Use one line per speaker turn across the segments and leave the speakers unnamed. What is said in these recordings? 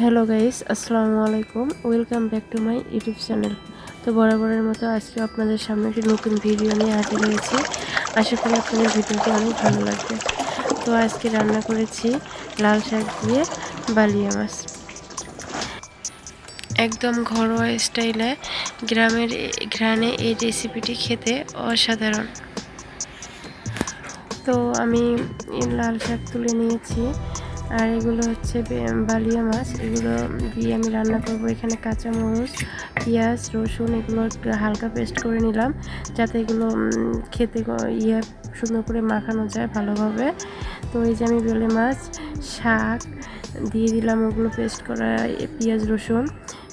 Hello guys আসসালামু আলাইকুম welcome back to my YouTube channel তো বরাবরের মতো আজকে আপনাদের সামনে একটি নতুন ভিডিও নিয়ে হাজির হয়েছি। আশা করি আপনাদের ভিডিওটি অনেক ভালো লাগবে। তো আজকে রান্না করেছি লাল শাক দিয়ে বালিয়া মাছ একদম ঘরোয়া স্টাইলে গ্রামের ঘ্রাণে এই রেসিপিটি খেতে অসাধারণ। তো আমি লাল শাক তুলে নিয়েছি। আর এগুলো হচ্ছে বালিয়া মাছ। এগুলো দিয়ে আমি রান্না করব এখানে কাঁচা মরিচ পেঁয়াজ, রসুন, এগুলো হালকা পেস্ট করে নিলাম যাতে এগুলো খেতে ইয়ে সুন্দর করে মাখানো যায় ভালোভাবে। তো এই যে আমি বেলে মাছ, শাক, দিয়ে দিলাম ওগুলো পেস্ট করা পেঁয়াজ, রসুন।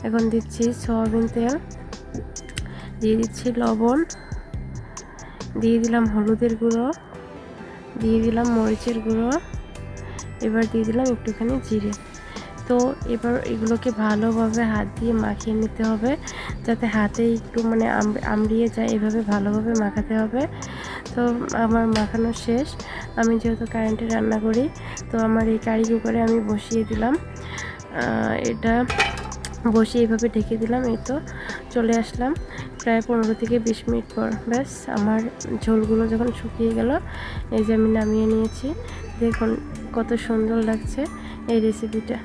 এখন দিচ্ছি সয়াবিন তেল, দিয়ে দিচ্ছি লবণ, দিয়ে দিলাম হলুদের গুঁড়ো, দিয়ে দিলাম মরিচের গুঁড়ো। এবার দিয়ে দিলাম একটুখানি জিরে। তো এবার এগুলোকে ভালোভাবে হাত দিয়ে মাখিয়ে নিতে হবে, যাতে হাতে একটু মানে আম- আমড়িয়ে যায়, এভাবে ভালোভাবে মাখাতে হবে। তো আমার মাখানো শেষ। আমি যেহেতু কারেন্টে রান্না করি, তো আমার এই কারি কুকারে আমি বসিয়ে দিলাম। এটা বসিয়ে এইভাবে ঢেকে দিলাম, এই তো চলে আসলাম। প্রায় পনেরো থেকে বিশ মিনিট পর, ব্যাস, আমার ঝোলগুলো যখন শুকিয়ে গেল, এই যে আমি নামিয়ে নিয়েছি। দেখুন কত সুন্দর লাগছে এই রেসিপিটা